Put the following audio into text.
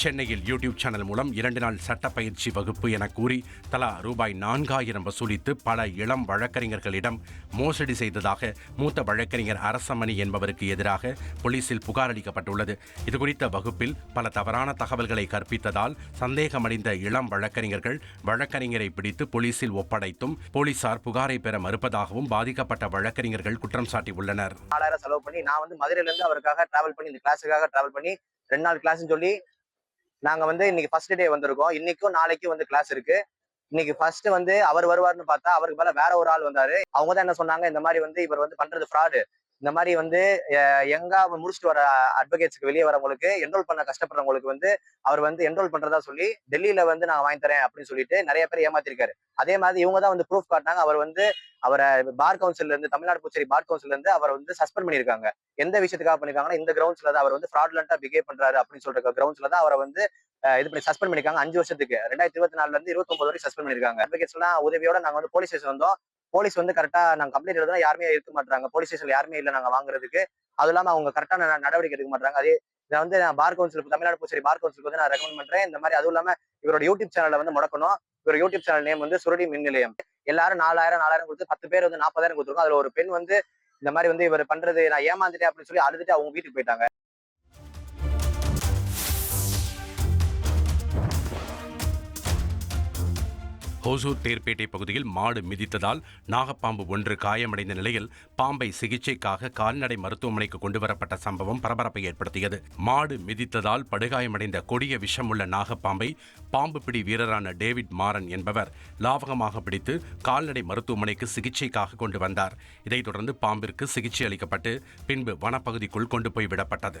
சென்னையில் YouTube channel மூலம் இரண்டு நாள் சட்ட பயிற்சி வகுப்பு என கூறி தலா ரூபாய் நான்காயிரம் வசூலித்து பல இளம் வழக்கறிஞர்களிடம் மோசடி செய்ததாக மூத்த வழக்கறிஞர் அரசமணி என்பவருக்கு எதிராக போலீசில் புகார் அளிக்கப்பட்டுள்ளது. இதுகுறித்த வகுப்பில் பல தவறான தகவல்களை கற்பித்ததால் சந்தேகமடைந்த இளம் வழக்கறிஞர்கள் வழக்கறிஞரை பிடித்து போலீசில் ஒப்படைத்தும் போலீசார் புகாரை பெற மறுப்பதாகவும் பாதிக்கப்பட்ட வழக்கறிஞர்கள் குற்றம் சாட்டியுள்ளனர். நாலாயிரம் செலவு பண்ணி நான் வந்து மதுரையிலிருந்து அவருக்காக டிராவல் பண்ணி இந்த கிளாஸுக்காக டிராவல் பண்ணி ரெண்டு நாள் கிளாஸ்னு சொல்லி நாங்க வந்து இன்னைக்கு ஃபர்ஸ்ட் டே வந்திருக்கோம். இன்னைக்கும் நாளைக்கும் வந்து கிளாஸ் இருக்கு. இன்னைக்கு ஃபர்ஸ்ட் வந்து அவர் வருவார்னு பார்த்தா அவருக்கு மேல வேற ஒரு ஆள் வந்தாரு. அவங்க தான் என்ன சொன்னாங்க? இந்த மாதிரி வந்து இவர் வந்து பண்றது ஃப்ராடு இந்த மாதிரி வந்து எங்கா முடிச்சுட்டு வர அட்வொகேட்ஸ்க்கு வெளியே வரவங்களுக்கு என்ரோல் பண்ண கஷ்டப்படுறவங்களுக்கு வந்து அவர் வந்து என்ரோல் பண்றதா சொல்லி டெல்லியில வந்து நான் வாங்கி தரேன் அப்படின்னு சொல்லிட்டு நிறைய பேர் ஏமாத்திருக்காரு. அதே மாதிரி இவங்க தான் வந்து ப்ரூஃப் காட்டினாங்க. அவர் வந்து அவரை பார் கவுன்சில் இருந்து தமிழ்நாடு புதுச்சேரி பார் கவுன்சில் இருந்து அவரை வந்து சஸ்பெண்ட் பண்ணியிருக்காங்க. எந்த விஷயத்துக்காக பண்ணிருக்காங்கன்னா இந்த கிரவுண்ட்ஸ்ல தான் அவர் வந்து ஃப்ராட்லண்டா பிஹேவ் பண்றாரு அப்படின்னு சொல்ற கிரவுண்ட்ஸ்ல தான் அவரை வந்து இது பண்ணி சஸ்பெண்ட் பண்ணிருக்காங்க அஞ்சு வருஷத்துக்கு. ரெண்டாயிரத்தி இருபத்தி நாலுல இருந்து இருபத்தி ஒன்பது வரைக்கும் சஸ்பெண்ட் பண்ணிருக்காங்க அட்வொகேட்ஸ் எல்லாம் உதவியோட நாங்க வந்து போலீஸ் ஸ்டேஷன் வந்தோம். போலீஸ் வந்து கரெக்டா நாங்க கம்ப்ளைண்ட் எழுதுனா யாருமே இருக்க மாட்டாங்க போலீஸ் ஸ்டேஷன்ல யாருமே இல்ல நாங்க வாங்குறதுக்கு. அது இல்லாம அவங்க கரெக்டான நடவடிக்கை எடுக்க மாட்டாங்க அதே இதை வந்து நான் பார் கவுன்சில் தமிழ்நாடு பூசரி பார் கவுன்சிலுக்கு வந்து நான் ரெக்கமெண்ட் பண்றேன். இந்த மாதிரி அதுவும் இல்லாம இவரோட யூடியூப் சேனல்ல வந்து முடக்கணும். இவர் யூடியூப் சேனல் நேம் வந்து சுருடி மின் நிலையம். எல்லாரும் நாலாயிரம் நாலாயிரம் கொடுத்து பத்து பேர் வந்து நாற்பதாயிரம் கொடுத்துருக்கோம். அதுல ஒரு பெண் வந்து இந்த மாதிரி வந்து இவர் பண்றது நான் ஏமாந்துட்டேன் அப்படின்னு சொல்லி அழுதுட்டு அவங்க வீட்டுக்கு போயிட்டாங்க. ஹோசூர் தேர்பேட்டை பகுதியில் மாடு மிதித்ததால் நாகப்பாம்பு ஒன்று காயமடைந்த நிலையில் பாம்பை சிகிச்சைக்காக கால்நடை மருத்துவமனைக்கு கொண்டு வரப்பட்ட சம்பவம் பரபரப்பை ஏற்படுத்தியது. மாடு மிதித்ததால் படுகாயமடைந்த கொடிய விஷமுள்ள நாகப்பாம்பை பாம்பு பிடி வீரரான டேவிட் மாறன் என்பவர் லாவகமாக பிடித்து கால்நடை மருத்துவமனைக்கு சிகிச்சைக்காக கொண்டு வந்தார். இதைத் தொடர்ந்து பாம்பிற்கு சிகிச்சை அளிக்கப்பட்டு பின்பு வனப்பகுதிக்குள் கொண்டு போய் விடப்பட்டது.